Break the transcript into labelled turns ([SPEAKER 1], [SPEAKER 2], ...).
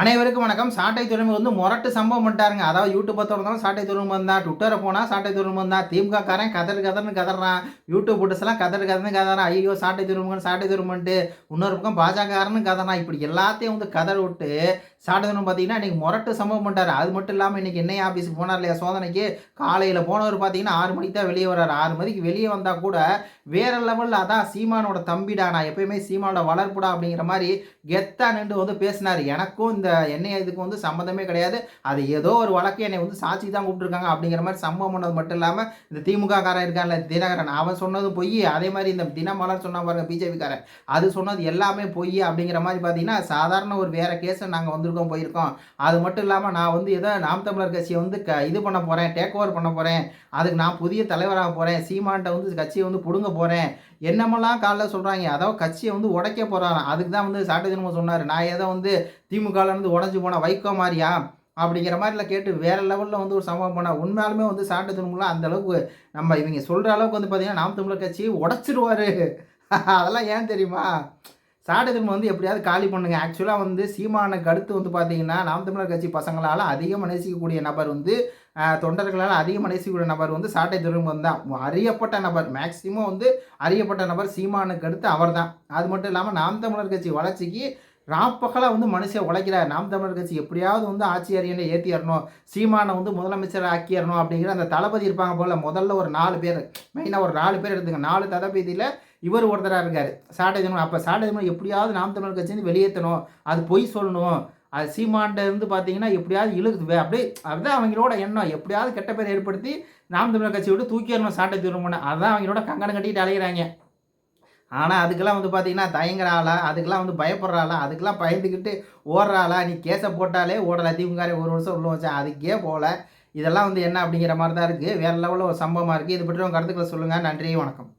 [SPEAKER 1] அனைவருக்கும் வணக்கம். சாட்டை துறைமுகம் வந்து முரட்டு சம்பவம் பண்ணிட்டாருங்க. அதாவது யூடியூப்பை திறந்தாலும் சாட்டை துறைமுகம் தான் ட்விட்டரை போனால் சாட்டை துறைமுகம் தான் திமுக காரன் கதறு கதர்னு கதறான். யூடியூப் போட்டுஸ்லாம் கதறு கதர்னு கதறான். ஐயோ சாட்டை துறைமுகம் சாட்டை துறைமுகன்ட்டு. இன்னொரு பக்கம் பாஜகக்காரன்னு கதறான். இப்படி எல்லாத்தையும் வந்து கதற விட்டு சாட்டை துறைமுகம் பார்த்தீங்கன்னா இன்றைக்கி முரட்டு சம்பவம் பண்ணிட்டாரு. அது மட்டும் இல்லாமல் இன்றைக்கி என்ஐ ஆஃபீஸுக்கு போனார் இல்லையா சோதனைக்கு? காலையில் போனவர் பார்த்தீங்கன்னா ஆறு மணிக்கு தான் வெளியே வர்றாரு. ஆறு மணிக்கு வெளியே வந்தால் கூட வேற லெவலில் அதான் சீமானோட தம்பிடா. நான் எப்பயுமே சீமானோட வளர்ப்புடா அப்படிங்கிற மாதிரி கெத்தா நின்று வந்து பேசினார். எனக்கும் இந்த என்னை இதுக்கு வந்து சம்மந்தமே கிடையாது. அது ஏதோ ஒரு வழக்கு என்னை வந்து சாட்சி தான் கூப்பிட்டுருக்காங்க அப்படிங்கிற மாதிரி சம்பவம் பண்ணது மட்டும் இல்லாமல் இந்த திமுக காரன் இருக்கான்ல தினகரன் அவன் சொன்னது பொய். அதே மாதிரி இந்த தினமலர் சொன்ன பாருங்க பிஜேபி காரன் அது சொன்னது எல்லாமே பொய் அப்படிங்கிற மாதிரி பார்த்தீங்கன்னா சாதாரண ஒரு வேற கேஸை நாங்கள் வந்திருக்கோம் போயிருக்கோம். அது மட்டும் இல்லாமல் நான் வந்து ஏதோ நாம் தமிழர் கட்சியை வந்து க இது பண்ண போகிறேன் டேக் ஓவர் பண்ண போகிறேன் அதுக்கு நான் புதிய தலைவராக போகிறேன் சீமான்ட்ட வந்து கட்சியை வந்து பிடுங்க போகிறேன் என்னமெல்லாம் காலைல சொல்கிறாங்க அதாவது கட்சியை வந்து உடைக்க போகிறாராம் அதுக்கு தான் வந்து சாட்டை ஜென்மம் சொன்னார். நான் ஏதோ வந்து திமுகலேருந்து உடஞ்சி போன வைக்கோ மாதிரியா? அப்படிங்கிற மாதிரிலாம் கேட்டு வேறு லெவலில் வந்து ஒரு சம்பவம் பண்ணால் உண்மையாலுமே வந்து சாட்டை துணுமுலாம் அந்த அளவுக்கு நம்ம இவங்க சொல்கிற அளவுக்கு வந்து பார்த்தீங்கன்னா நாம் தமிழர் கட்சியை உடச்சிடுவார் அதெல்லாம் ஏன் தெரியுமா? சாட்டை திரும்ப வந்து எப்படியாவது காலி பண்ணுங்க. ஆக்சுவலாக வந்து சீமானுக்கு அடுத்து வந்து பார்த்தீங்கன்னா நாம் தமிழர் கட்சி பசங்களால் அதிகமாக நேசிக்கக்கூடிய நபர் வந்து தொண்டர்களால் அதிகமாக நேசிக்கக்கூடிய நபர் வந்து சாட்டை திரும்பம் தான். அறியப்பட்ட நபர் மேக்சிமம் வந்து அறியப்பட்ட நபர் சீமானுக்கு அடுத்து அவர் தான் அது மட்டும் இல்லாமல் நாம் தமிழர் கட்சி வளர்ச்சிக்கு ராப்பகலாக வந்து மனுஷன் உழைக்கிறார். நாம் தமிழர் கட்சி எப்படியாவது வந்து ஆட்சியாரியனை ஏற்றிடணும் சீமானை வந்து முதலமைச்சர் ஆக்கிடணும் அப்படிங்கிற அந்த தளபதி இருப்பாங்க போல் முதல்ல ஒரு நாலு பேர். மெயினாக ஒரு நாலு பேர் எடுத்துங்க. நாலு தளபதியில் இவர் ஒருத்தராக இருக்கார். சாட்டை தினம் அப்போ சாட்டை தினம் எப்படியாவது நாம் தமிழர் கட்சியிருந்து வெளியேற்றணும். அது பொய் சொல்லணும். அது சீமான்ட்ட இருந்து பார்த்தீங்கன்னா எப்படியாவது இழுக்குது. அப்படியே அதுதான் அவங்களோட எண்ணம். எப்படியாவது கெட்ட பேர் ஏற்படுத்தி நாம் தமிழர் கட்சி விட்டு தூக்கிடணும் சாட்டை திரும்பணும் அதுதான் அவங்களோட கங்கணம் கட்டிட்டு அலைகிறாங்க ஆனால் அதுக்கெல்லாம் வந்து பார்த்தீங்கன்னா தயங்குற ஆளா அதுக்கெல்லாம் வந்து பயப்படுற ஆளா அதுக்கெல்லாம் பயந்துக்கிட்டு ஓடுற ஆளா நீ கேஸை போட்டாலே ஓடலை. திமுகாரே ஒரு வருஷம் உள்ள வச்சேன் அதுக்கே போகல. இதெல்லாம் வந்து என்ன அப்படிங்கிற மாதிரி தான் இருக்குது வேறு லெவலில் ஒரு சம்பவமாக இருக்குது இது பற்றி உங்கள் கருத்துக்களை சொல்லுங்கள் நன்றி வணக்கம்.